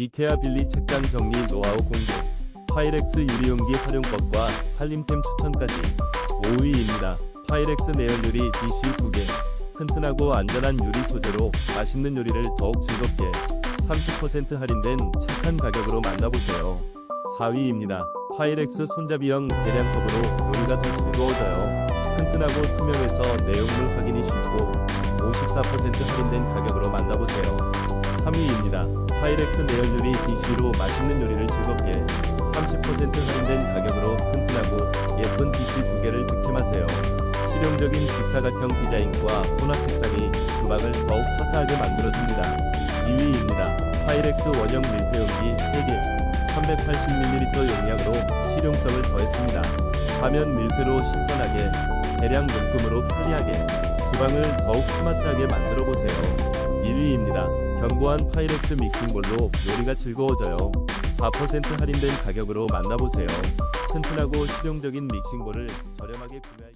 이케아 빌리 책장 정리 노하우 공개, 파이렉스 유리용기 활용법과 살림템 추천까지 5위입니다. 파이렉스 내연 유리 DC 2개, 튼튼하고 안전한 유리 소재로 맛있는 요리를 더욱 즐겁게 30% 할인된 착한 가격으로 만나보세요. 4위입니다. 파이렉스 손잡이형 대량컵으로 요리가 더 즐거워져요. 튼튼하고 투명해서 내용물 확인이 쉽고 54% 할인된 가격으로 만나보세요. 3위입니다. 파이렉스 내연 유리 DC로 맛있는 요리를 즐겁게 30% 할인된 가격으로 튼튼하고 예쁜 DC 두 개를 득템하세요. 실용적인 직사각형 디자인과 혼합 색상이 주방을 더욱 화사하게 만들어줍니다. 2위입니다. 파이렉스 원형 밀폐용기 3개 380ml 용량으로 실용성을 더했습니다. 가면 밀폐로 신선하게 대량 묶음으로 편리하게 주방을 더욱 스마트하게 만들어 보세요. 1위입니다. 견고한 파이렉스 믹싱볼로 요리가 즐거워져요. 4% 할인된 가격으로 만나보세요. 튼튼하고 실용적인 믹싱볼을 저렴하게 구매할